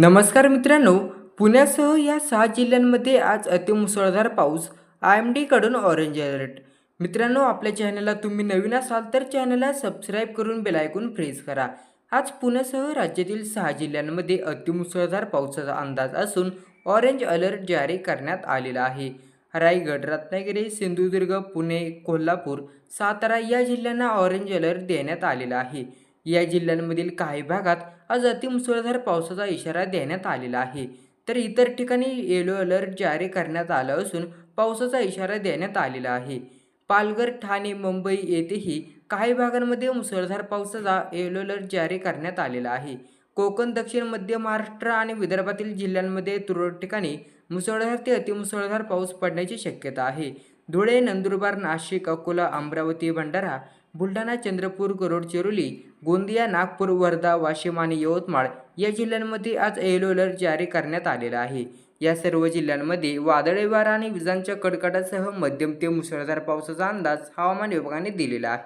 नमस्कार मित्रांनो पुण्यासह या सहा जिल्ह्यांमध्ये आज अतिमुसळधार पाऊस आय एम डीकडून ऑरेंज अलर्ट मित्रांनो आपल्या चॅनलला तुम्ही नवीन असाल तर चॅनलला सबस्क्राईब करून बेलायकून प्रेस करा. आज पुण्यासह राज्यातील सहा जिल्ह्यांमध्ये अतिमुसळधार पावसाचा अंदाज असून ऑरेंज अलर्ट जारी करण्यात आलेला आहे. रायगड रत्नागिरी सिंधुदुर्ग पुणे कोल्हापूर सातारा या जिल्ह्यांना ऑरेंज अलर्ट देण्यात आलेला आहे. या जिल्ह्यांमधील काही भागात आज अतिमुसळधार पावसाचा इशारा देण्यात आलेला आहे. तर इतर ठिकाणी येलो अलर्ट जारी करण्यात आला असून पावसाचा इशारा देण्यात आलेला आहे. पालघर ठाणे मुंबई येथेही काही भागांमध्ये मुसळधार पावसाचा येलो अलर्ट जारी करण्यात आलेला आहे. कोकण दक्षिण मध्य महाराष्ट्र आणि विदर्भातील जिल्ह्यांमध्ये तुरळक ठिकाणी मुसळधार ते अतिमुसळधार पाऊस पडण्याची शक्यता आहे. धुळे नंदुरबार नाशिक अकोला अमरावती भंडारा बुलढाणा चंद्रपूर करोडचिरोली गोंदिया नागपूर वर्धा वाशिम आणि यवतमाळ या जिल्ह्यांमध्ये आज येलो अलर्ट जारी करण्यात आलेला आहे. या सर्व जिल्ह्यांमध्ये वादळी वारा आणि विजांच्या कडकडासह मध्यम ते मुसळधार पावसाचा अंदाज हवामान विभागाने दिलेला आहे.